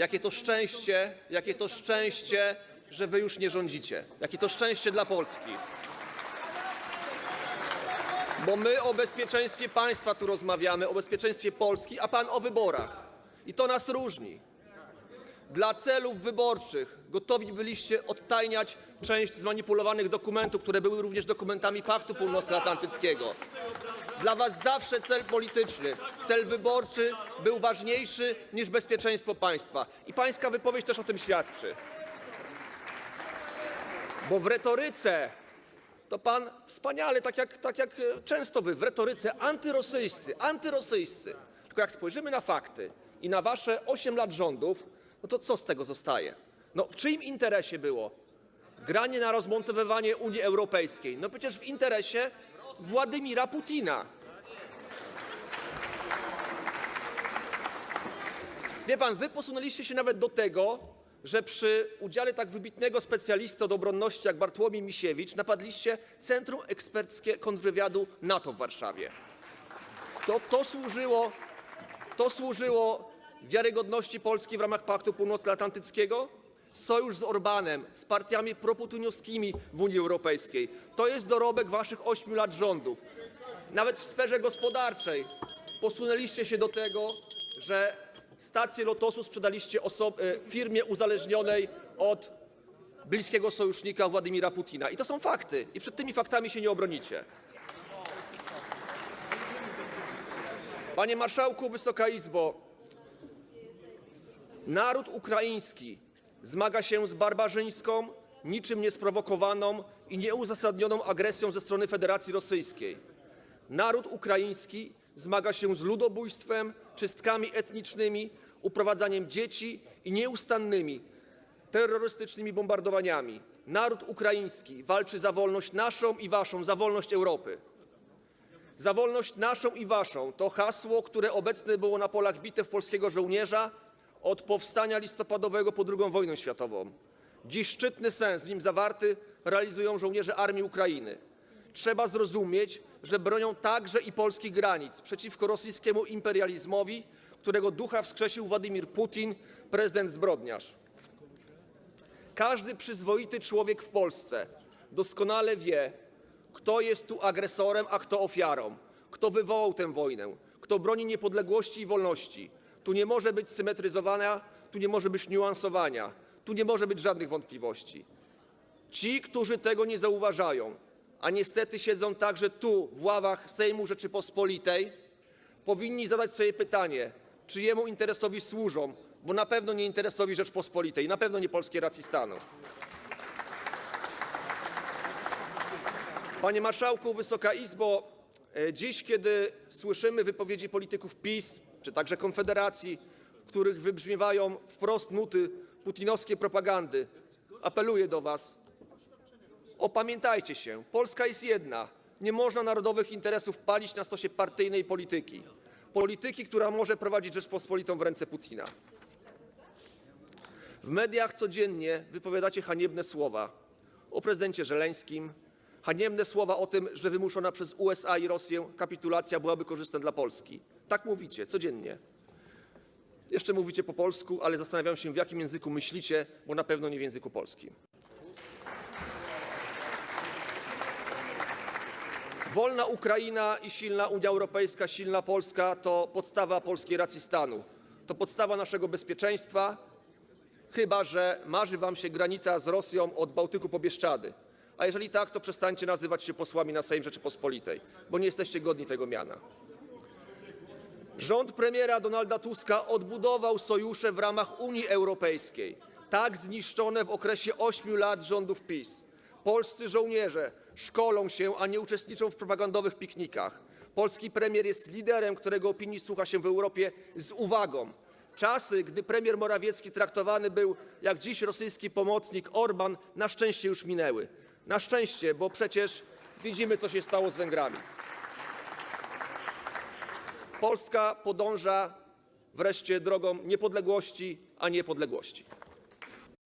Jakie to szczęście, jakie to szczęście, że wy już nie rządzicie. Jakie to szczęście dla Polski. Bo my o bezpieczeństwie państwa tu rozmawiamy, o bezpieczeństwie Polski, a pan o wyborach. I to nas różni. Dla celów wyborczych gotowi byliście odtajniać część zmanipulowanych dokumentów, które były również dokumentami Paktu Północnoatlantyckiego. Dla was zawsze cel polityczny, cel wyborczy był ważniejszy niż bezpieczeństwo państwa. I pańska wypowiedź też o tym świadczy. Bo w retoryce to pan wspaniale, tak jak, tak jak e, często wy, w retoryce antyrosyjscy, antyrosyjscy. Tylko jak spojrzymy na fakty i na wasze 8 lat rządów, no to co z tego zostaje? No w czyim interesie było granie na rozmontowywanie Unii Europejskiej? No przecież w interesie Władimira Putina. Wie pan, wy posunęliście się nawet do tego, że przy udziale tak wybitnego specjalisty od obronności jak Bartłomiej Misiewicz napadliście Centrum Eksperckie Kontrwywiadu NATO w Warszawie. To, to, służyło, to służyło wiarygodności Polski w ramach Paktu Północnoatlantyckiego? Sojusz z Orbanem, z partiami proputinowskimi w Unii Europejskiej. To jest dorobek waszych ośmiu lat rządów. Nawet w sferze gospodarczej posunęliście się do tego, że stację Lotosu sprzedaliście e, firmie uzależnionej od bliskiego sojusznika Władimira Putina. I to są fakty. I przed tymi faktami się nie obronicie. Panie Marszałku, Wysoka Izbo, naród ukraiński zmaga się z barbarzyńską, niczym niesprowokowaną i nieuzasadnioną agresją ze strony Federacji Rosyjskiej. Naród ukraiński zmaga się z ludobójstwem, czystkami etnicznymi, uprowadzaniem dzieci i nieustannymi terrorystycznymi bombardowaniami. Naród ukraiński walczy za wolność naszą i waszą, za wolność Europy. Za wolność naszą i waszą to hasło, które obecne było na polach bitew polskiego żołnierza od powstania listopadowego po II wojnę światową. Dziś szczytny sens w nim zawarty realizują żołnierze Armii Ukrainy. Trzeba zrozumieć, że bronią także i polskich granic przeciwko rosyjskiemu imperializmowi, którego ducha wskrzesił Władimir Putin, prezydent zbrodniarz. Każdy przyzwoity człowiek w Polsce doskonale wie, kto jest tu agresorem, a kto ofiarą, kto wywołał tę wojnę, kto broni niepodległości i wolności. Tu nie może być symetryzowania, tu nie może być niuansowania, tu nie może być żadnych wątpliwości. Ci, którzy tego nie zauważają, a niestety siedzą także tu, w ławach Sejmu Rzeczypospolitej, powinni zadać sobie pytanie, czyjemu interesowi służą, bo na pewno nie interesowi Rzeczpospolitej, na pewno nie polskiej racji stanu. Panie Marszałku, Wysoka Izbo, e, dziś, kiedy słyszymy wypowiedzi polityków PiS, czy także Konfederacji, w których wybrzmiewają wprost nuty putinowskiej propagandy, apeluję do Was, opamiętajcie się, Polska jest jedna. Nie można narodowych interesów palić na stosie partyjnej polityki. Polityki, która może prowadzić Rzeczpospolitą w ręce Putina. W mediach codziennie wypowiadacie haniebne słowa o prezydencie Żeleńskim, haniebne słowa o tym, że wymuszona przez USA i Rosję kapitulacja byłaby korzystna dla Polski. Tak mówicie codziennie. Jeszcze mówicie po polsku, ale zastanawiam się, w jakim języku myślicie, bo na pewno nie w języku polskim. Wolna Ukraina i silna Unia Europejska, silna Polska to podstawa polskiej racji stanu. To podstawa naszego bezpieczeństwa, chyba że marzy wam się granica z Rosją od Bałtyku po Bieszczady. A jeżeli tak, to przestańcie nazywać się posłami na Sejm Rzeczypospolitej, bo nie jesteście godni tego miana. Rząd premiera Donalda Tuska odbudował sojusze w ramach Unii Europejskiej, tak zniszczone w okresie 8 lat rządów PiS. Polscy żołnierze szkolą się, a nie uczestniczą w propagandowych piknikach. Polski premier jest liderem, którego opinii słucha się w Europie z uwagą. Czasy, gdy premier Morawiecki traktowany był jak dziś rosyjski pomocnik Orban, na szczęście już minęły. Na szczęście, bo przecież widzimy, co się stało z Węgrami. Polska podąża wreszcie drogą niepodległości, a nie podległości.